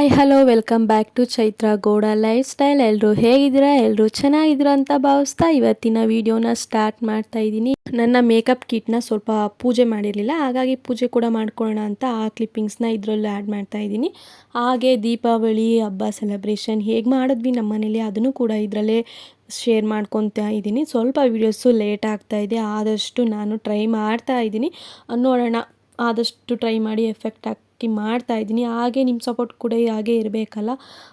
Hi hello welcome back to Chaitra Gowda lifestyle ಎಲ್ಲರೂ ಹೇಗಿದ್ದೀರಾ? ಎಲ್ಲರೂ ಚೆನ್ನಾಗಿದ್ದೀರಾ ಅಂತ ಭಾವಿಸ್ತಾ ಇವತ್ತಿನ ವಿಡಿಯೋನ ಸ್ಟಾರ್ಟ್ ಮಾಡ್ತಾ ಇದ್ದೀನಿ. ನನ್ನ ಮೇಕಪ್ ಕಿಟ್ನ ಸ್ವಲ್ಪ ಪೂಜೆ ಮಾಡಿರಲಿಲ್ಲ, ಹಾಗಾಗಿ ಪೂಜೆ ಕೂಡ ಮಾಡ್ಕೊಳ್ಳೋಣ ಅಂತ ಆ ಕ್ಲಿಪ್ಪಿಂಗ್ಸ್ನ ಇದರಲ್ಲೂ ಆ್ಯಡ್ ಮಾಡ್ತಾ ಇದ್ದೀನಿ. ಹಾಗೆ ದೀಪಾವಳಿ, ಹಬ್ಬ ಸೆಲೆಬ್ರೇಷನ್ ಹೇಗೆ ಮಾಡಿದ್ವಿ ನಮ್ಮ ಮನೇಲಿ ಅದನ್ನು ಕೂಡ ಇದರಲ್ಲೇ ಶೇರ್ ಮಾಡ್ಕೊತಾ ಇದ್ದೀನಿ. ಸ್ವಲ್ಪ ವೀಡಿಯೋಸು ಲೇಟ್ ಆಗ್ತಾ ಇದೆ, ಆದಷ್ಟು ನಾನು ಟ್ರೈ ಮಾಡ್ತಾ ಇದ್ದೀನಿ. ನೋಡೋಣ, ಆದಷ್ಟು ಟ್ರೈ ಮಾಡಿ ಎಫೆಕ್ಟ್ ಹಾಕಿ ಮಾಡ್ತಾ ಇದ್ದೀನಿ. ಹಾಗೆ ನಿಮ್ಮ ಸಪೋರ್ಟ್ ಕೂಡ ಹಾಗೆ ಇರಬೇಕಲ್ಲ.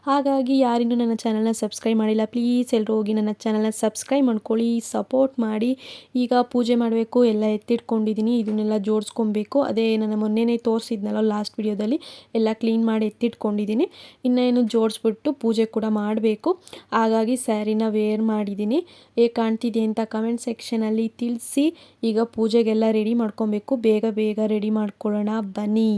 ಹಾಗಾಗಿ ಯಾರಿನ್ನೂ ನನ್ನ ಚಾನಲ್ನ ಸಬ್ಸ್ಕ್ರೈಬ್ ಮಾಡಿಲ್ಲ ಪ್ಲೀಸ್ ಎಲ್ಲರೂ ಹೋಗಿ ನನ್ನ ಚಾನಲ್ನ ಸಬ್ಸ್ಕ್ರೈಬ್ ಮಾಡ್ಕೊಳ್ಳಿ ಸಪೋರ್ಟ್ ಮಾಡಿ. ಈಗ ಪೂಜೆ ಮಾಡಬೇಕು, ಎಲ್ಲ ಎತ್ತಿಟ್ಕೊಂಡಿದ್ದೀನಿ ಇದನ್ನೆಲ್ಲ ಜೋಡಿಸ್ಕೊಬೇಕು. ಅದೇ ನನ್ನ ಮೊನ್ನೆನೇ ತೋರಿಸಿದ್ನಲ್ಲ ಲಾಸ್ಟ್ ವಿಡಿಯೋದಲ್ಲಿ ಎಲ್ಲ ಕ್ಲೀನ್ ಮಾಡಿ ಎತ್ತಿಟ್ಕೊಂಡಿದ್ದೀನಿ ಇನ್ನೇನು ಜೋಡಿಸ್ಬಿಟ್ಟು ಪೂಜೆ ಕೂಡ ಮಾಡಬೇಕು. ಹಾಗಾಗಿ ಸ್ಯಾರಿನ ವೇರ್ ಮಾಡಿದ್ದೀನಿ ಹೇಗೆ ಕಾಣ್ತಿದೆ ಅಂತ ಕಮೆಂಟ್ ಸೆಕ್ಷನಲ್ಲಿ ತಿಳಿಸಿ. ಈಗ ಪೂಜೆಗೆಲ್ಲ ರೆಡಿ ಮಾಡ್ಕೊಬೇಕು. ಬೇಗ ಬೇಗ ರೆಡಿ ಮಾಡ್ಕೊಳ್ಳೋಣ ಬನ್ನಿ.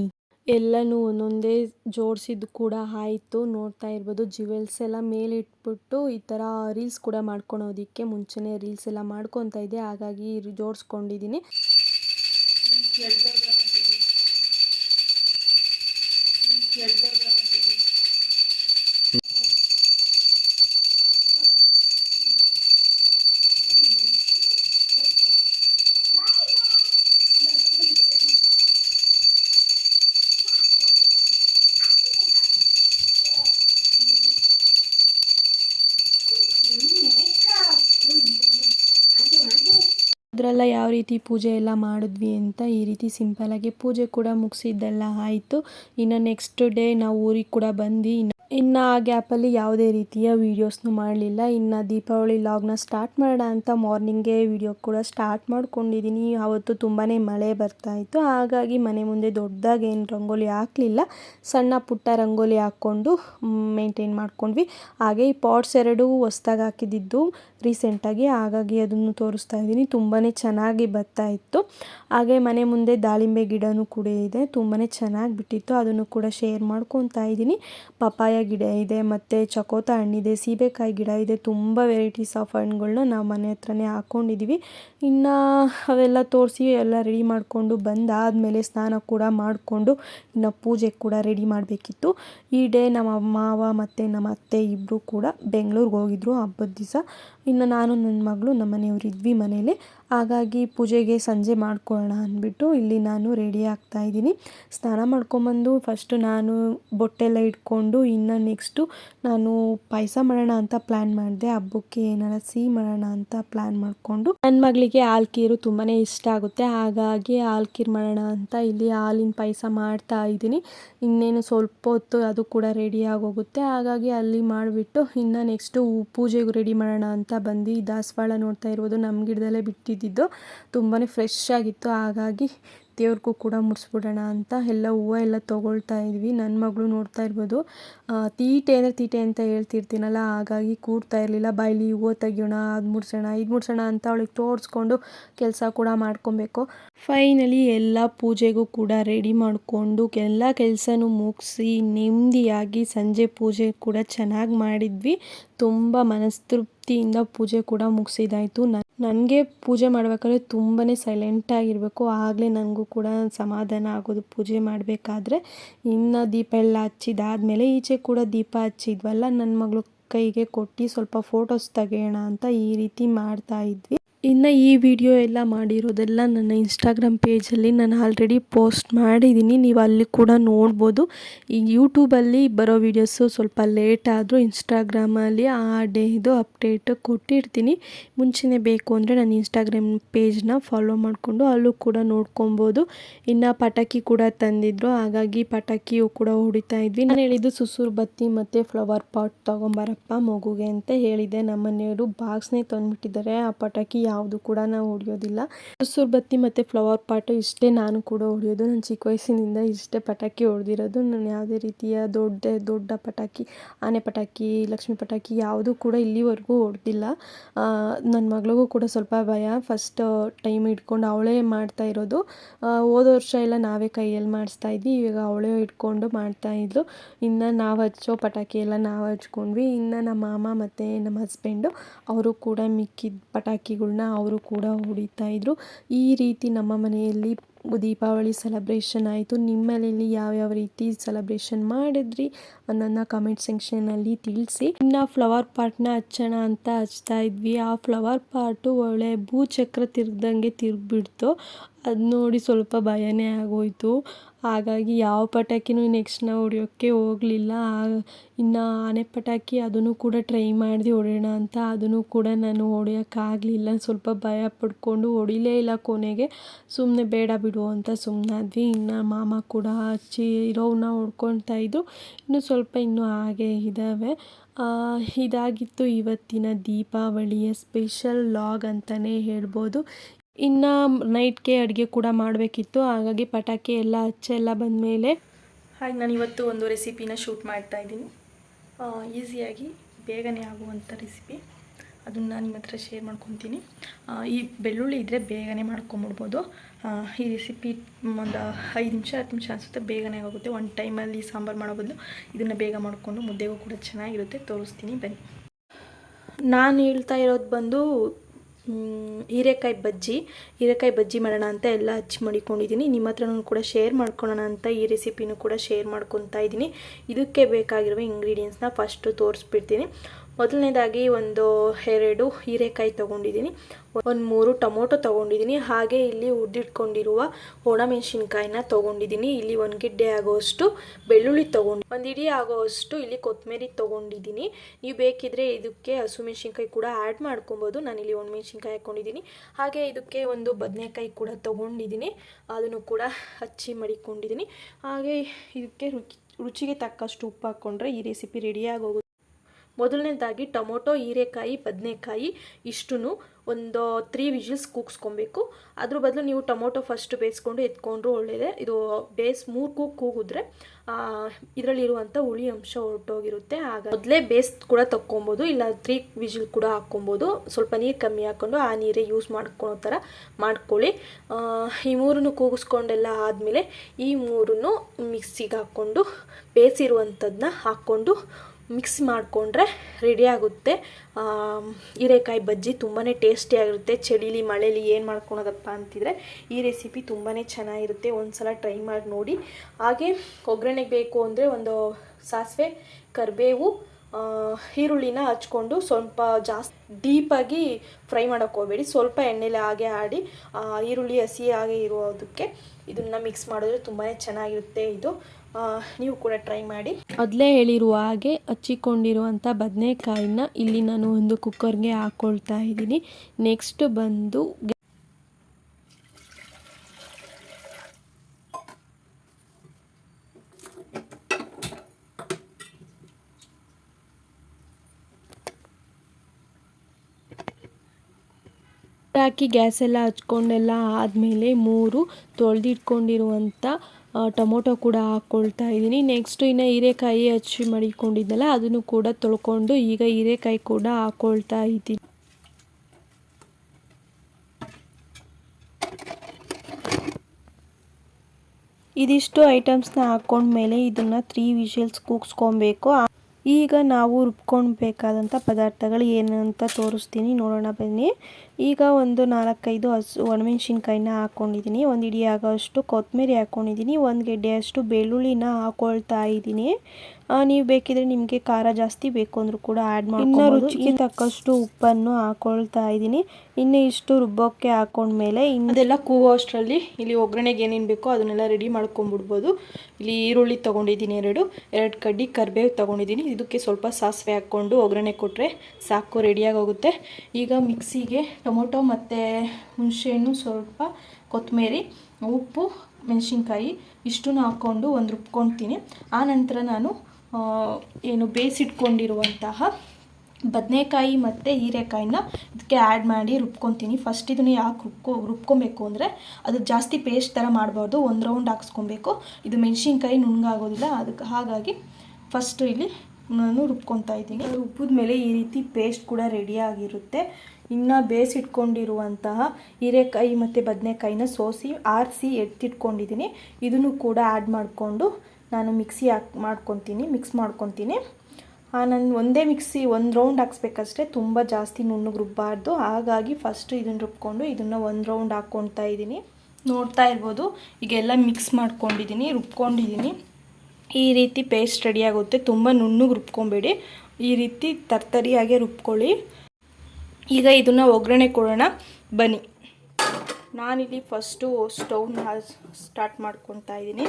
ಎಲ್ಲನೂ ಒಂದೊಂದೇ ಜೋಡಿಸಿದ್ದು ಕೂಡ ಆಯಿತು. ನೋಡ್ತಾ ಇರ್ಬೋದು ಜ್ಯುವೆಲ್ಸ್ ಎಲ್ಲ ಮೇಲೆ ಇಟ್ಬಿಟ್ಟು ಈ ಥರ ರೀಲ್ಸ್ ಕೂಡ ಮಾಡ್ಕೊಳೋದಕ್ಕೆ ಮುಂಚೆನೇ ರೀಲ್ಸ್ ಎಲ್ಲ ಮಾಡ್ಕೊತಾ ಇದ್ದೆ. ಹಾಗಾಗಿ ಜೋಡಿಸ್ಕೊಂಡಿದ್ದೀನಿ. ಅದರೆಲ್ಲ ಯಾವ ರೀತಿ ಪೂಜೆ ಎಲ್ಲ ಮಾಡಿದ್ವಿ ಅಂತ ಈ ರೀತಿ ಸಿಂಪಲಾಗಿ ಪೂಜೆ ಕೂಡ ಮುಗಿಸಿದ್ದೆಲ್ಲ ಆಯಿತು. ಇನ್ನು ನೆಕ್ಸ್ಟ್ ಡೇ ನಾವು ಊರಿಗೆ ಕೂಡ ಬಂದು ಇನ್ನು ಇನ್ನು ಆ ಗ್ಯಾಪಲ್ಲಿ ಯಾವುದೇ ರೀತಿಯ ವೀಡಿಯೋಸ್ನು ಮಾಡಲಿಲ್ಲ. ಇನ್ನು ದೀಪಾವಳಿ ಲಾಗ್ನ ಸ್ಟಾರ್ಟ್ ಮಾಡೋಣ ಅಂತ ಮಾರ್ನಿಂಗೇ ವಿಡಿಯೋ ಕೂಡ ಸ್ಟಾರ್ಟ್ ಮಾಡ್ಕೊಂಡಿದ್ದೀನಿ ಅವತ್ತು ತುಂಬಾ ಮಳೆ ಬರ್ತಾ ಇತ್ತು. ಹಾಗಾಗಿ ಮನೆ ಮುಂದೆ ದೊಡ್ಡದಾಗಿ ಏನು ರಂಗೋಲಿ ಹಾಕಲಿಲ್ಲ. ಸಣ್ಣ ಪುಟ್ಟ ರಂಗೋಲಿ ಹಾಕ್ಕೊಂಡು ಮೇಂಟೈನ್ ಮಾಡ್ಕೊಂಡ್ವಿ. ಹಾಗೆ ಈ ಪಾಟ್ಸ್ ಎರಡು ಹೊಸ್ದಾಗಿ ಹಾಕಿದ್ದು ರೀಸೆಂಟಾಗಿ ಹಾಗಾಗಿ ಅದನ್ನು ತೋರಿಸ್ತಾ ಇದ್ದೀನಿ. ತುಂಬಾ ಚೆನ್ನಾಗಿ ಬರ್ತಾ ಇತ್ತು. ಹಾಗೆ ಮನೆ ಮುಂದೆ ದಾಳಿಂಬೆ ಗಿಡನೂ ಕೂಡ ಇದೆ. ತುಂಬಾ ಚೆನ್ನಾಗಿ ಬಿಟ್ಟಿತ್ತು. ಅದನ್ನು ಕೂಡ ಶೇರ್ ಮಾಡ್ಕೊತಾ ಇದ್ದೀನಿ. ಪಪ್ಪಾಯ ಗಿಡ ಇದೆ, ಮತ್ತು ಚಕೋತ ಹಣ್ಣಿದೆ ಸೀಬೆಕಾಯಿ ಗಿಡ ಇದೆ. ತುಂಬ ವೆರೈಟೀಸ್ ಆಫ್ ಹಣ್ಣುಗಳನ್ನ ನಾವು ಮನೆ ಹತ್ರನೇ ಹಾಕ್ಕೊಂಡಿದ್ದೀವಿ ಇನ್ನು ಅವೆಲ್ಲ ತೋರಿಸಿ ಎಲ್ಲ ರೆಡಿ ಮಾಡಿಕೊಂಡು ಬಂದಾದಮೇಲೆ ಸ್ನಾನ ಕೂಡ ಮಾಡಿಕೊಂಡು ಇನ್ನು ಪೂಜೆ ಕೂಡ ರೆಡಿ ಮಾಡಬೇಕಿತ್ತು. ಈ ಡೇ ನಮ್ಮ ಮಾವ ಮತ್ತು ನಮ್ಮ ಅತ್ತೆ ಇಬ್ಬರು ಕೂಡ ಬೆಂಗಳೂರಿಗೆ ಹೋಗಿದ್ರು ಹಬ್ಬದ ದಿವಸ. ಇನ್ನು ನಾನು, ನನ್ನ ಮಗಳು, ನಮ್ಮ ಮನೆಯವ್ರು ಇದ್ವಿ ಮನೇಲಿ. ಹಾಗಾಗಿ ಪೂಜೆಗೆ ಸಂಜೆ ಮಾಡ್ಕೊಳ್ಳೋಣ ಅಂದ್ಬಿಟ್ಟು ಇಲ್ಲಿ ನಾನು ರೆಡಿ ಆಗ್ತಾ ಇದ್ದೀನಿ. ಸ್ನಾನ ಮಾಡ್ಕೊಂಬಂದು ಫಸ್ಟು ನಾನು ಬೊಟ್ಟೆಲ್ಲ ಇಟ್ಕೊಂಡು ಇನ್ನು ನೆಕ್ಸ್ಟು ನಾನು ಪಾಯಸ ಮಾಡೋಣ ಅಂತ ಪ್ಲ್ಯಾನ್ ಮಾಡಿದೆ. ಹಬ್ಬಕ್ಕೆ ಏನಾರ ಸಿಹಿ ಮಾಡೋಣ ಅಂತ ಪ್ಲ್ಯಾನ್ ಮಾಡಿಕೊಂಡು ನನ್ನ ಮಗಳಿಗೆ ಹಾಲ್ಕೀರು ತುಂಬಾ ಇಷ್ಟ ಆಗುತ್ತೆ. ಹಾಗಾಗಿ ಹಾಲ್ಕೀರು ಮಾಡೋಣ ಅಂತ ಇಲ್ಲಿ ಹಾಲಿನ ಪಾಯಸ ಮಾಡ್ತಾ ಇದ್ದೀನಿ. ಇನ್ನೇನು ಸ್ವಲ್ಪ ಹೊತ್ತು ಅದು ಕೂಡ ರೆಡಿ ಆಗೋಗುತ್ತೆ. ಹಾಗಾಗಿ ಅಲ್ಲಿ ಮಾಡಿಬಿಟ್ಟು ಇನ್ನು ನೆಕ್ಸ್ಟು ಪೂಜೆಗೂ ರೆಡಿ ಮಾಡೋಣ ಅಂತ ಬಂದು ದಾಸವಾಳ ನೋಡ್ತಾ ಇರ್ಬೋದು ನಮ್ಮ ಗಿಡದಲ್ಲೇ ಬಿಟ್ಟಿದ್ದಿದ್ದು ತುಂಬಾ ಫ್ರೆಶ್ ಆಗಿತ್ತು. ಹಾಗಾಗಿ ದೇವ್ರಿಗೂ ಕೂಡ ಮುಡಿಸ್ಬಿಡೋಣ ಅಂತ ಎಲ್ಲ ಹೂವು ಎಲ್ಲ ತೊಗೊಳ್ತಾ ಇದ್ವಿ. ನನ್ನ ಮಗಳು ನೋಡ್ತಾ ಇರ್ಬೋದು. ತೀಟೆ ಅಂದರೆ ತೀಟೆ ಅಂತ ಹೇಳ್ತಿರ್ತೀನಲ್ಲ, ಹಾಗಾಗಿ ಕೂರ್ತಾ ಇರಲಿಲ್ಲ. ಬಾಯ್ಲಿ ಹೂವು ತೆಗಿಯೋಣ, ಅದು ಮುಡ್ಸೋಣ, ಇದು ಮುಡ್ಸೋಣ ಅಂತ ಅವಳಿಗೆ ತೋರಿಸ್ಕೊಂಡು ಕೆಲಸ ಕೂಡ ಮಾಡ್ಕೊಬೇಕು. ಫೈನಲಿ ಎಲ್ಲ ಪೂಜೆಗೂ ಕೂಡ ರೆಡಿ ಮಾಡಿಕೊಂಡು ಎಲ್ಲ ಕೆಲಸನೂ ಮುಗಿಸಿ ನೆಮ್ಮದಿಯಾಗಿ ಸಂಜೆ ಪೂಜೆ ಕೂಡ ಚೆನ್ನಾಗಿ ಮಾಡಿದ್ವಿ. ತುಂಬ ಮನಸ್ತೃಪ್ತಿಯಿಂದ ಪೂಜೆ ಕೂಡ ಮುಗಿಸಿದಾಯಿತು. ನನಗೆ ಪೂಜೆ ಮಾಡಬೇಕಾದ್ರೆ ತುಂಬಾ ಸೈಲೆಂಟಾಗಿರಬೇಕು ಆಗಲೇ ನನಗೂ ಕೂಡ ಸಮಾಧಾನ ಆಗೋದು ಪೂಜೆ ಮಾಡಬೇಕಾದ್ರೆ. ಇನ್ನು ದೀಪ ಎಲ್ಲ ಹಚ್ಚಿದಾದ್ಮೇಲೆ ಈಚೆ ಕೂಡ ದೀಪ ಹಚ್ಚಿದ್ವಲ್ಲ ನನ್ನ ಮಗಳು ಕೈಗೆ ಕೊಟ್ಟು ಸ್ವಲ್ಪ ಫೋಟೋಸ್ ತೆಗೆಯೋಣ ಅಂತ ಈ ರೀತಿ ಮಾಡ್ತಾ ಇದ್ವಿ. ಇನ್ನು ಈ ವಿಡಿಯೋ ಎಲ್ಲ ಮಾಡಿರೋದೆಲ್ಲ ನನ್ನ ಇನ್ಸ್ಟಾಗ್ರಾಮ್ ಪೇಜಲ್ಲಿ ನಾನು ಆಲ್ರೆಡಿ ಪೋಸ್ಟ್ ಮಾಡಿದ್ದೀನಿ. ನೀವು ಅಲ್ಲಿ ಕೂಡ ನೋಡ್ಬೋದು. ಈ ಯೂಟ್ಯೂಬಲ್ಲಿ ಬರೋ ವೀಡಿಯೋಸು ಸ್ವಲ್ಪ ಲೇಟ್ ಆದರೂ ಇನ್ಸ್ಟಾಗ್ರಾಮಲ್ಲಿ ಆ ಡೇದು ಅಪ್ಡೇಟ್ ಕೊಟ್ಟಿರ್ತೀನಿ. ಮುಂಚೆನೇ ಬೇಕು ಅಂದರೆ ನನ್ನ ಇನ್ಸ್ಟಾಗ್ರಾಮ್ ಪೇಜ್ನ ಫಾಲೋ ಮಾಡಿಕೊಂಡು ಅಲ್ಲೂ ಕೂಡ ನೋಡ್ಕೊಬೋದು. ಇನ್ನು ಪಟಾಕಿ ಕೂಡ ತಂದಿದ್ರು. ಹಾಗಾಗಿ ಪಟಾಕಿಯು ಕೂಡ ಹೊಡಿತಾ ಇದ್ವಿ. ನಾನು ಹೇಳಿದ್ದು ಸುಸೂರು ಬತ್ತಿ ಮತ್ತು ಫ್ಲವರ್ ಪಾಟ್ ತೊಗೊಂಬರಪ್ಪ ಮಗುಗೆ ಅಂತ ಹೇಳಿದೆ. ನಮ್ಮ ಮನೆಯವರು ಬಾಕ್ಸ್ನೇ ತಂದುಬಿಟ್ಟಿದ್ದಾರೆ. ಆ ಪಟಾಕಿ ಯಾವುದು ಕೂಡ ನಾವು ಹೊಡೆಯೋದಿಲ್ಲ. ಸುಸೂರು ಬತ್ತಿ ಮತ್ತು ಫ್ಲವರ್ ಪಾಟು ಇಷ್ಟೇ ನಾನು ಕೂಡ ಹೊಡೆಯೋದು. ನನ್ನ ಚಿಕ್ಕ ವಯಸ್ಸಿನಿಂದ ಇಷ್ಟೇ ಪಟಾಕಿ ಹೊಡೆದಿರೋದು. ನಾನು ಯಾವುದೇ ರೀತಿಯ ದೊಡ್ಡ ದೊಡ್ಡ ಪಟಾಕಿ, ಆನೆ ಪಟಾಕಿ, ಲಕ್ಷ್ಮಿ ಪಟಾಕಿ ಯಾವುದೂ ಕೂಡ ಇಲ್ಲಿವರೆಗೂ ಹೊಡೆದಿಲ್ಲ. ನನ್ನ ಮಗಳಿಗೂ ಕೂಡ ಸ್ವಲ್ಪ ಭಯ. ಫಸ್ಟ್ ಟೈಮ್ ಇಟ್ಕೊಂಡು ಅವಳೇ ಮಾಡ್ತಾ ಇರೋದು. ಹೋದ ವರ್ಷ ಎಲ್ಲ ನಾವೇ ಕೈಯಲ್ಲಿ ಮಾಡಿಸ್ತಾ ಇದ್ವಿ. ಇವಾಗ ಅವಳೇ ಇಟ್ಕೊಂಡು ಮಾಡ್ತಾ ಇದ್ಲು. ಇನ್ನು ನಾವು ಹಚ್ಚೋ ಪಟಾಕಿ ಎಲ್ಲ ನಾವು ಹಚ್ಕೊಂಡ್ವಿ. ಇನ್ನು ನಮ್ಮ ಮಾಮ ಮತ್ತು ನಮ್ಮ ಹಸ್ಬೆಂಡು ಅವರು ಕೂಡ ಮಿಕ್ಕಿದ ಪಟಾಕಿಗಳ್ನ ಅವರು ಕೂಡ ಹೊಡಿತಾ ಇದ್ರು. ಈ ರೀತಿ ನಮ್ಮ ಮನೆಯಲ್ಲಿ ದೀಪಾವಳಿ ಸೆಲೆಬ್ರೇಷನ್ ಆಯಿತು. ನಿಮ್ಮಲ್ಲಿ ಯಾವ್ಯಾವ ರೀತಿ ಸೆಲೆಬ್ರೇಷನ್ ಮಾಡಿದ್ರಿ? ಅನ್ನೋದನ್ನ ಕಮೆಂಟ್ ಸೆಕ್ಷನಲ್ಲಿ ತಿಳಿಸಿ. ಇನ್ನು ಫ್ಲವರ್ ಪಾರ್ಟ್ನ ಹಚ್ಚೋಣ ಅಂತ ಹಚ್ತಾ ಇದ್ವಿ. ಆ ಫ್ಲವರ್ ಪಾರ್ಟು ಒಳ್ಳೆ ಭೂಚಕ್ರ ತಿರ್ಗ್ದಂಗೆ ತಿರುಗ್ಬಿಡ್ತು. ಅದು ನೋಡಿ ಸ್ವಲ್ಪ ಭಯನೇ ಆಗೋಯಿತು. ಹಾಗಾಗಿ ಯಾವ ಪಟಾಕಿನೂ ನೆಕ್ಸ್ಟ್ ನಾವು ಹೊಡಿಯೋಕ್ಕೆ ಹೋಗಲಿಲ್ಲ. ಇನ್ನು ಆನೆ ಪಟಾಕಿ ಅದನ್ನು ಕೂಡ ಟ್ರೈ ಮಾಡಿದೆ ಹೊಡೆಯೋಣ ಅಂತ. ಅದನ್ನು ಕೂಡ ನಾನು ಹೊಡೆಯೋಕ್ಕಾಗಲಿಲ್ಲ. ಸ್ವಲ್ಪ ಭಯ ಪಡ್ಕೊಂಡು ಹೊಡಿಲೇ ಇಲ್ಲ ಕೊನೆಗೆ. ಸುಮ್ಮನೆ ಬೇಡ ಬಿಡು ಅಂತ ಸುಮ್ಮನಾದ್ವಿ ಇನ್ನು ಮಾಮ ಕೂಡ ಹಚ್ಚಿ ಇರೋವನ್ನ ಹೊಡ್ಕೊಳ್ತಾ ಇದ್ದು ಇನ್ನು ಸ್ವಲ್ಪ ಇನ್ನೂ ಹಾಗೆ ಇದ್ದಾವೆ. ಇದಾಗಿತ್ತು ಇವತ್ತಿನ ದೀಪಾವಳಿಯ ಸ್ಪೆಷಲ್ ಲಾಗ್ ಅಂತಲೇ ಹೇಳ್ಬೋದು. ಇನ್ನು ನೈಟ್ಗೆ ಅಡುಗೆ ಕೂಡ ಮಾಡಬೇಕಿತ್ತು. ಹಾಗಾಗಿ ಪಟಾಕಿ ಎಲ್ಲ ಹಚ್ಚೆಲ್ಲ ಬಂದಮೇಲೆ ಹಾಗೆ ನಾನು ಇವತ್ತು ಒಂದು ರೆಸಿಪಿನ ಶೂಟ್ ಮಾಡ್ತಾ ಇದ್ದೀನಿ. ಈಸಿಯಾಗಿ ಬೇಗನೆ ಆಗುವಂಥ ರೆಸಿಪಿ. ಅದನ್ನು ನಿಮ್ಮ ಹತ್ರ ಶೇರ್ ಮಾಡ್ಕೊತೀನಿ. ಈ ಬೆಳ್ಳುಳ್ಳಿ ಇದ್ದರೆ ಬೇಗನೆ ಮಾಡ್ಕೊಂಬಿಡ್ಬೋದು. ಈ ರೆಸಿಪಿ ಒಂದು ಐದು ನಿಮಿಷ, ಹತ್ತು ನಿಮಿಷ ಅನಿಸುತ್ತೆ, ಬೇಗನೆ ಆಗುತ್ತೆ. ಒಂದು ಟೈಮಲ್ಲಿ ಸಾಂಬಾರು ಮಾಡೋ ಬದಲು ಇದನ್ನು ಬೇಗ ಮಾಡಿಕೊಂಡು ಮುದ್ದೆಗೂ ಕೂಡ ಚೆನ್ನಾಗಿರುತ್ತೆ. ತೋರಿಸ್ತೀನಿ, ಬನ್ನಿ. ನಾನು ಹೇಳ್ತಾ ಇರೋದು ಬಂದು ಹೀರೆಕಾಯಿ ಬಜ್ಜಿ ಹೀರೆಕಾಯಿ ಬಜ್ಜಿ ಮಾಡೋಣ ಅಂತ ಎಲ್ಲ ಹಚ್ಚಿ ಮಡಿಕೊಂಡಿದ್ದೀನಿ. ನಿಮ್ಮ ಹತ್ರನೂ ಕೂಡ ಶೇರ್ ಮಾಡ್ಕೊಳ್ಳೋಣ ಅಂತ ಈ ರೆಸಿಪಿನೂ ಕೂಡ ಶೇರ್ ಮಾಡ್ಕೊತಾ ಇದ್ದೀನಿ. ಇದಕ್ಕೆ ಬೇಕಾಗಿರುವ ಇಂಗ್ರೀಡಿಯೆಂಟ್ಸ್ನ ಫಸ್ಟು ತೋರಿಸ್ಬಿಡ್ತೀನಿ. ಮೊದಲನೇದಾಗಿ ಒಂದು ಎರಡು ಹೀರೆಕಾಯಿ ತೊಗೊಂಡಿದ್ದೀನಿ. ಒಂದು ಮೂರು ಟೊಮೊಟೊ ತೊಗೊಂಡಿದ್ದೀನಿ. ಹಾಗೆ ಇಲ್ಲಿ ಉದ್ದಿಟ್ಕೊಂಡಿರುವ ಒಣಮೆಣಸಿನ್ಕಾಯಿನ ತೊಗೊಂಡಿದ್ದೀನಿ. ಇಲ್ಲಿ ಒಂದು ಗಿಡ್ಡೆ ಆಗೋವಷ್ಟು ಬೆಳ್ಳುಳ್ಳಿ ತೊಗೊಂಡು, ಒಂದು ಇಡಿ ಆಗೋವಷ್ಟು ಇಲ್ಲಿ ಕೊತ್ತಂಬರಿ ತೊಗೊಂಡಿದ್ದೀನಿ. ನೀವು ಬೇಕಿದ್ರೆ ಇದಕ್ಕೆ ಹಸಿಮೆಣ್ಸಿನ್ಕಾಯಿ ಕೂಡ ಆ್ಯಡ್ ಮಾಡ್ಕೊಬೋದು. ನಾನಿಲ್ಲಿ ಒಣಮೆಣಸಿನ್ಕಾಯಿ ಹಾಕ್ಕೊಂಡಿದ್ದೀನಿ ಹಾಗೆ ಇದಕ್ಕೆ ಒಂದು ಬದನೆಕಾಯಿ ಕೂಡ ತೊಗೊಂಡಿದ್ದೀನಿ. ಅದನ್ನು ಕೂಡ ಹಚ್ಚಿ ಮಡಿಕೊಂಡಿದ್ದೀನಿ. ಹಾಗೆ ಇದಕ್ಕೆ ರುಚಿ, ರುಚಿಗೆ ತಕ್ಕಷ್ಟು ಉಪ್ಪು ಹಾಕ್ಕೊಂಡ್ರೆ ಈ ರೆಸಿಪಿ ರೆಡಿಯಾಗಿ ಹೋಗುತ್ತೆ ಮೊದಲನೇದಾಗಿ ಟೊಮೊಟೊ, ಹೀರೆಕಾಯಿ, ಬದನೆಕಾಯಿ ಇಷ್ಟು ಒಂದು ತ್ರೀ ವಿಜಿಲ್ಸ್ ಕೂಗಿಸ್ಕೊಬೇಕು. ಅದ್ರ ಬದಲು ನೀವು ಟೊಮೊಟೊ ಫಸ್ಟ್ ಬೇಯಿಸ್ಕೊಂಡು ಎತ್ಕೊಂಡ್ರೂ ಒಳ್ಳೆಯದೇ ಇದು ಬೇಸ್ ಮೂರು ಕೂಗು ಕೂಗಿದ್ರೆ ಇದರಲ್ಲಿರುವಂಥ ಹುಳಿ ಅಂಶ ಹೊರಟೋಗಿರುತ್ತೆ ಆಗ ಮೊದಲೇ ಬೇಸ್ ಕೂಡ ತಕ್ಕೊಬೋದು, ಇಲ್ಲ ತ್ರೀ ವಿಜಿಲ್ ಕೂಡ ಹಾಕ್ಕೊಬೋದು. ಸ್ವಲ್ಪ ನೀರು ಕಮ್ಮಿ ಹಾಕ್ಕೊಂಡು ಆ ನೀರೇ ಯೂಸ್ ಮಾಡ್ಕೊಳೋ ಥರ ಮಾಡ್ಕೊಳ್ಳಿ. ಈ ಮೂರನ್ನು ಕೂಗಿಸ್ಕೊಂಡೆಲ್ಲ ಆದಮೇಲೆ ಈ ಮೂರನ್ನು ಮಿಕ್ಸಿಗೆ ಹಾಕ್ಕೊಂಡು ಬೇಯಿಸಿರುವಂಥದ್ದನ್ನ ಹಾಕ್ಕೊಂಡು ಮಿಕ್ಸ್ ಮಾಡಿಕೊಂಡ್ರೆ ರೆಡಿ ಆಗುತ್ತೆ. ಹೀರೆಕಾಯಿ ಬಜ್ಜಿ ತುಂಬಾ ಟೇಸ್ಟಿಯಾಗಿರುತ್ತೆ ಚಳಿಲಿ, ಮಳೇಲಿ ಏನು ಮಾಡ್ಕೊಳೋದಪ್ಪ ಅಂತಿದ್ರೆ ಈ ರೆಸಿಪಿ ತುಂಬಾ ಚೆನ್ನಾಗಿರುತ್ತೆ. ಒಂದು ಸಲ ಟ್ರೈ ಮಾಡಿ ನೋಡಿ. ಹಾಗೆ ಒಗ್ಗರಣೆಗೆ ಬೇಕು ಅಂದರೆ ಒಂದು ಸಾಸಿವೆ, ಕರಿಬೇವು ಈರುಳ್ಳಿನ ಹಚ್ಕೊಂಡು ಸ್ವಲ್ಪ ಜಾಸ್ತಿ ಡೀಪಾಗಿ ಫ್ರೈ ಮಾಡೋಕ್ಕೆ ಹೋಗಬೇಡಿ. ಸ್ವಲ್ಪ ಎಣ್ಣೆಲಿ ಹಾಗೆ ಆಡಿ ಈರುಳ್ಳಿ ಹಸಿ ಹಾಗೆ ಇರೋದಕ್ಕೆ ಇದನ್ನು ಮಿಕ್ಸ್ ಮಾಡಿದ್ರೆ ತುಂಬಾ ಚೆನ್ನಾಗಿರುತ್ತೆ ಇದು. ನೀವು ಕೂಡ ಟ್ರೈ ಮಾಡಿ. ಮೊದಲೇ ಹೇಳಿರುವ ಹಾಗೆ ಹಚ್ಚಿಕೊಂಡಿರುವಂಥ ಬದನೆಕಾಯಿನ ಇಲ್ಲಿ ನಾನು ಒಂದು ಕುಕ್ಕರ್ಗೆ ಹಾಕ್ಕೊಳ್ತಾ ಇದ್ದೀನಿ. ನೆಕ್ಸ್ಟ್ ಬಂದು ಹಾಕಿ ಗ್ಯಾಸ್ ಎಲ್ಲ ಹಚ್ಕೊಂಡೆಲ್ಲ ಆದಮೇಲೆ ಮೂರು ತೊಳೆದಿಟ್ಕೊಂಡಿರುವಂಥ ಟೊಮೊಟೊ ಕೂಡ ಹಾಕ್ಕೊಳ್ತಾ ಇದ್ದೀನಿ. ನೆಕ್ಸ್ಟು ಇನ್ನು ಹೀರೆಕಾಯಿ ಹಚ್ಚಿ ಮಡಿಕೊಂಡಿದ್ದಲ್ಲ ಅದನ್ನು ಕೂಡ ತೊಳ್ಕೊಂಡು ಈಗ ಹೀರೆಕಾಯಿ ಕೂಡ ಹಾಕ್ಕೊಳ್ತಾ ಇದ್ದೀನಿ. ಇದಿಷ್ಟು ಐಟಮ್ಸ್ನ ಹಾಕ್ಕೊಂಡ್ಮೇಲೆ ಇದನ್ನು ತ್ರೀ ವಿಷಲ್ಸ್ ಕೂಗ್ಸ್ಕೊಬೇಕು. ಈಗ ನಾವು ರುಬ್ಕೊಳ್ಬೇಕಾದಂಥ ಪದಾರ್ಥಗಳು ಏನಂತ ತೋರಿಸ್ತೀನಿ. ನೋಡೋಣ ಬನ್ನಿ. ಈಗ ಒಂದು ನಾಲ್ಕೈದು ಹಸು ಒಣಮೆಣ್ಸಿನ್ಕಾಯಿನ ಹಾಕ್ಕೊಂಡಿದ್ದೀನಿ ಒಂದು ಇಡೀ ಆಗೋಷ್ಟು ಕೊತ್ತಂಬರಿ ಹಾಕ್ಕೊಂಡಿದ್ದೀನಿ ಒಂದು ಗೆಡ್ಡೆಯಷ್ಟು ಬೆಳ್ಳುಳ್ಳಿನ ಹಾಕ್ಕೊಳ್ತಾ ಇದ್ದೀನಿ. ನೀವು ಬೇಕಿದ್ರೆ ನಿಮಗೆ ಖಾರ ಜಾಸ್ತಿ ಬೇಕು ಅಂದರೂ ಕೂಡ ಆ್ಯಡ್ ಮಾಡಿ ರುಚಿಗೆ ತಕ್ಕಷ್ಟು ಉಪ್ಪನ್ನು ಹಾಕ್ಕೊಳ್ತಾ ಇದ್ದೀನಿ. ಇನ್ನೂ ಇಷ್ಟು ರುಬ್ಬೋಕ್ಕೆ ಹಾಕ್ಕೊಂಡ್ಮೇಲೆ ಮೇಲೆ ಕೂಗೋ ಅಷ್ಟರಲ್ಲಿ ಇಲ್ಲಿ ಒಗ್ಗರಣೆಗೆ ಏನೇನು ಬೇಕೋ ಅದನ್ನೆಲ್ಲ ರೆಡಿ ಮಾಡ್ಕೊಂಡ್ಬಿಡ್ಬೋದು ಇಲ್ಲಿ ಈರುಳ್ಳಿ ತೊಗೊಂಡಿದ್ದೀನಿ ಎರಡು ಎರಡು ಕಡ್ಡಿ ಕರಿಬೇವು ತೊಗೊಂಡಿದ್ದೀನಿ. ಇದಕ್ಕೆ ಸ್ವಲ್ಪ ಸಾಸಿವೆ ಹಾಕ್ಕೊಂಡು ಒಗ್ಗರಣೆ ಕೊಟ್ಟರೆ ಸಾಕು ರೆಡಿಯಾಗಿ ಹೋಗುತ್ತೆ ಈಗ ಮಿಕ್ಸಿಗೆ ಟೊಮೊಟೊ ಮತ್ತು ಹುಣಸೆಹಣ್ಣು ಸ್ವಲ್ಪ ಕೊತ್ತಂಬರಿ, ಉಪ್ಪು, ಮೆಣಸಿನ್ಕಾಯಿ ಇಷ್ಟನ್ನು ಹಾಕ್ಕೊಂಡು ಒಂದು ರುಬ್ಕೊಳ್ತೀನಿ ನಂತರ ನಾನು ಏನು ಬೇಯಿಸಿಟ್ಕೊಂಡಿರುವಂತಹ ಬದನೆಕಾಯಿ ಮತ್ತು ಹೀರೆಕಾಯಿನ ಇದಕ್ಕೆ ಆ್ಯಡ್ ಮಾಡಿ ರುಬ್ಕೊತೀನಿ ಫಸ್ಟ್ ಇದನ್ನು ಯಾಕೆ ರುಬ್ಕೊ, ರುಬ್ಕೊಬೇಕು ಅಂದರೆ ಅದು ಜಾಸ್ತಿ ಪೇಸ್ಟ್ ಥರ ಮಾಡಬಾರ್ದು. ಒಂದು ರೌಂಡ್ ಹಾಕ್ಸ್ಕೊಬೇಕು. ಇದು ಮೆಣಸಿನ್ಕಾಯಿ ನುಣ್ಣಗಾಗೋದಿಲ್ಲ. ಅದಕ್ಕೆ ಹಾಗಾಗಿ ಫಸ್ಟು ಇಲ್ಲಿ ನಾನು ರುಬ್ಕೊತಾ ಇದ್ದೀನಿ. ರುಬ್ಬಿದ ಮೇಲೆ ಈ ರೀತಿ ಪೇಸ್ಟ್ ಕೂಡ ರೆಡಿ ಆಗಿರುತ್ತೆ. ಇನ್ನು ಬೇಯಿಸಿಟ್ಕೊಂಡಿರುವಂತಹ ಹೀರೆಕಾಯಿ ಮತ್ತು ಬದನೆಕಾಯಿನ ಸೋಸಿ ಆರಿಸಿ ಎತ್ತಿಟ್ಕೊಂಡಿದ್ದೀನಿ. ಇದನ್ನು ಕೂಡ ಆ್ಯಡ್ ಮಾಡಿಕೊಂಡು ನಾನು ಮಿಕ್ಸಿ ಹಾಕಿ ಮಾಡ್ಕೊತೀನಿ ಮಿಕ್ಸ್ ಮಾಡ್ಕೊತೀನಿ. ನಾನು ಒಂದೇ ಮಿಕ್ಸಿ ಒಂದು ರೌಂಡ್ ಹಾಕ್ಸ್ಬೇಕಷ್ಟೇ, ತುಂಬ ಜಾಸ್ತಿ ನುಣ್ಣಗೆ ರುಬ್ಬಾರ್ದು. ಹಾಗಾಗಿ ಫಸ್ಟ್ ಇದನ್ನು ರುಬ್ಕೊಂಡು ಇದನ್ನು ಒಂದು ರೌಂಡ್ ಹಾಕ್ಕೊತಾ ಇದ್ದೀನಿ. ನೋಡ್ತಾ ಇರ್ಬೋದು, ಈಗೆಲ್ಲ ಮಿಕ್ಸ್ ಮಾಡ್ಕೊಂಡಿದ್ದೀನಿ, ರುಬ್ಕೊಂಡಿದ್ದೀನಿ. ಈ ರೀತಿ ಪೇಸ್ಟ್ ರೆಡಿ ಆಗುತ್ತೆ. ತುಂಬ ನುಣ್ಣಗೆ ರುಬ್ಕೊಬೇಡಿ. ಈ ರೀತಿ ತರ್ತರಿಯಾಗೆ ರುಬ್ಕೊಳ್ಳಿ. ಈಗ ಇದನ್ನು ಒಗ್ಗರಣೆ ಕೊಡೋಣ. ಬನ್ನಿ. ನಾನಿಲ್ಲಿ ಫಸ್ಟು ಸ್ಟೌವ್ನ ಸ್ಟಾರ್ಟ್ ಮಾಡ್ಕೊತಾ ಇದ್ದೀನಿ.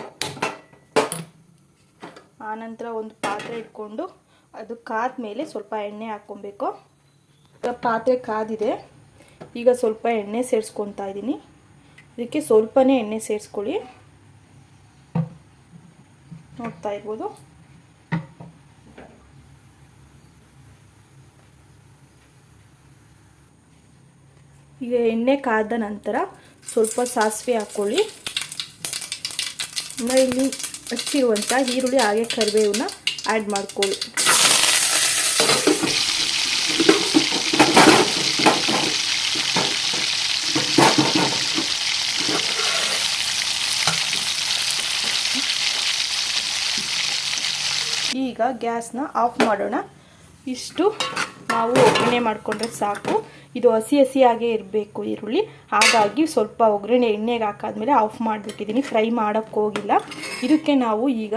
ಆನಂತರ ಒಂದು ಪಾತ್ರೆ ಇಟ್ಕೊಂಡು ಅದು ಕಾದ ಮೇಲೆ ಸ್ವಲ್ಪ ಎಣ್ಣೆ ಹಾಕ್ಕೊಬೇಕು. ಈಗ ಪಾತ್ರೆ ಕಾದಿದೆ. ಈಗ ಸ್ವಲ್ಪ ಎಣ್ಣೆ ಸೇರಿಸ್ಕೊತಾ ಇದ್ದೀನಿ. ಇದಕ್ಕೆ ಸ್ವಲ್ಪನೇ ಎಣ್ಣೆ ಸೇರಿಸ್ಕೊಳ್ಳಿ. ನೋಡ್ತಾ ಇರ್ಬೋದು. ಈಗ ಎಣ್ಣೆ ಕಾದ ನಂತರ ಸ್ವಲ್ಪ ಸಾಸಿವೆ ಹಾಕ್ಕೊಳ್ಳಿ ಇಲ್ಲಿ ಹಚ್ಚಿರುವಂಥ ಈರುಳ್ಳಿ ಹಾಗೆ ಕರಿಬೇವನ್ನ ಆ್ಯಡ್ ಮಾಡ್ಕೊಳ್ಳಿ. ಈಗ ಗ್ಯಾಸ್ನ ಆಫ್ ಮಾಡೋಣ. ಇಷ್ಟು ನಾವು ಒಗ್ಗರಣೆ ಮಾಡಿಕೊಂಡ್ರೆ ಸಾಕು. ಇದು ಹಸಿ ಹಸಿಯಾಗೇ ಇರಬೇಕು ಈರುಳ್ಳಿ. ಹಾಗಾಗಿ ಸ್ವಲ್ಪ ಒಗ್ಗರಣೆ ಎಣ್ಣೆಗೆ ಹಾಕಾದ್ಮೇಲೆ ಆಫ್ ಮಾಡಿಬಿಟ್ಟಿದ್ದೀನಿ. ಫ್ರೈ ಮಾಡೋಕ್ಕೆ ಹೋಗಿಲ್ಲ. ಇದಕ್ಕೆ ನಾವು ಈಗ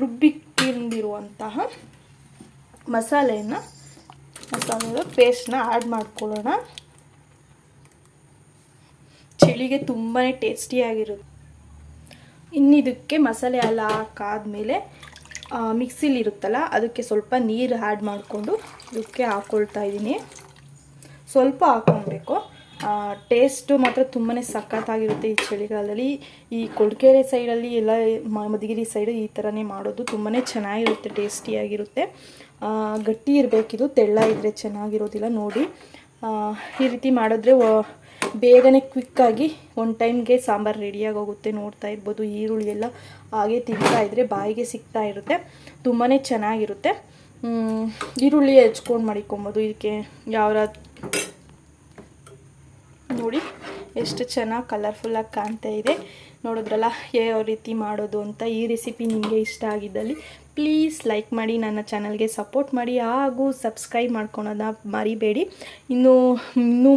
ರುಬ್ಬಿಟ್ಟಿರುವಂತಹ ಮಸಾಲೆಯನ್ನು ಮಸಾಲೆ ಪೇಸ್ಟ್ನ ಆ್ಯಡ್ ಮಾಡ್ಕೊಳ್ಳೋಣ. ಚಳಿಗೆ ತುಂಬಾ ಟೇಸ್ಟಿಯಾಗಿರುತ್ತೆ ಇನ್ನಿದಕ್ಕೆ ಮಸಾಲೆ ಎಲ್ಲ ಹಾಕಾದ್ಮೇಲೆ ಮಿಕ್ಸಿಲಿ ಇರುತ್ತಲ್ಲ, ಅದಕ್ಕೆ ಸ್ವಲ್ಪ ನೀರು ಆ್ಯಡ್ ಮಾಡಿಕೊಂಡು ಇದಕ್ಕೆ ಹಾಕ್ಕೊಳ್ತಾ ಇದ್ದೀನಿ ಸ್ವಲ್ಪ ಹಾಕ್ಕೊಳ್ಬೇಕು ಟೇಸ್ಟು ಮಾತ್ರ ತುಂಬಾ ಸಖತ್ತಾಗಿರುತ್ತೆ ಈ ಚಳಿಗಾಲದಲ್ಲಿ. ಈ ಕೊಡ್ಕೆರೆ ಸೈಡಲ್ಲಿ ಎಲ್ಲ ಮಧುಗಿರಿ ಸೈಡು ಈ ಥರನೇ ಮಾಡೋದು ತುಂಬಾ ಚೆನ್ನಾಗಿರುತ್ತೆ ಟೇಸ್ಟಿಯಾಗಿರುತ್ತೆ ಗಟ್ಟಿ ಇರಬೇಕಿದು ತೆಳ್ಳ ಇದ್ದರೆ ಚೆನ್ನಾಗಿರೋದಿಲ್ಲ, ನೋಡಿ. ಈ ರೀತಿ ಮಾಡಿದ್ರೆ ಬೇಗನೆ ಕ್ವಿಕ್ಕಾಗಿ ಒಂದು ಟೈಮ್ಗೆ ಸಾಂಬಾರು ರೆಡಿಯಾಗಿ ಹೋಗುತ್ತೆ ನೋಡ್ತಾ ಇರ್ಬೋದು ಈರುಳ್ಳಿ ಎಲ್ಲ ಹಾಗೆ ತಿಂತಾ ಇದ್ದರೆ ಬಾಯಿಗೆ ಸಿಗ್ತಾ ಇರುತ್ತೆ ತುಂಬಾ ಚೆನ್ನಾಗಿರುತ್ತೆ. ಈರುಳ್ಳಿ ಹೆಚ್ಕೊಂಡು ಮಾಡಿಕೊಬೋದು ಇದಕ್ಕೆ. ಯಾವ ನೋಡಿ, ಎಷ್ಟು ಚೆನ್ನಾಗಿ ಕಲರ್ಫುಲ್ಲಾಗಿ ಕಾಣ್ತಾ ಇದೆ. ನೋಡಿದ್ರಲ್ಲ, ಯಾವ ರೀತಿ ಮಾಡೋದು ಅಂತ ಈ ರೆಸಿಪಿ ನಿಮಗೆ ಇಷ್ಟ ಆಗಿದ್ದಲ್ಲಿ ಪ್ಲೀಸ್ ಲೈಕ್ ಮಾಡಿ, ನನ್ನ ಚಾನಲ್ಗೆ ಸಪೋರ್ಟ್ ಮಾಡಿ ಹಾಗೂ ಸಬ್ಸ್ಕ್ರೈಬ್ ಮಾಡ್ಕೊಳೋದನ್ನ ಮರಿಬೇಡಿ. ಇನ್ನು ಇನ್ನೂ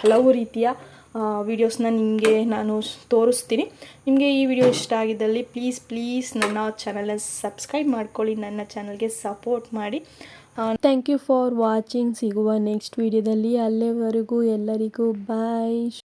ಹಲವು ರೀತಿಯ ವಿಡಿಯೋಸ್ನ ನಿಮಗೆ ನಾನು ತೋರಿಸ್ತೀನಿ. ನಿಮಗೆ ಈ ವಿಡಿಯೋ ಇಷ್ಟ ಆಗಿದ್ದಲ್ಲಿ ಪ್ಲೀಸ್ ಪ್ಲೀಸ್ ನನ್ನ ಚಾನಲನ್ನು ಸಬ್ಸ್ಕ್ರೈಬ್ ಮಾಡ್ಕೊಳ್ಳಿ, ನನ್ನ ಚಾನಲ್ಗೆ ಸಪೋರ್ಟ್ ಮಾಡಿ. ಥ್ಯಾಂಕ್ ಯು ಫಾರ್ ವಾಚಿಂಗ್ ಸಿಗುವ ನೆಕ್ಸ್ಟ್ ವಿಡಿಯೋದಲ್ಲಿ ಅಲ್ಲಿವರೆಗೂ ಎಲ್ಲರಿಗೂ ಬಾಯ್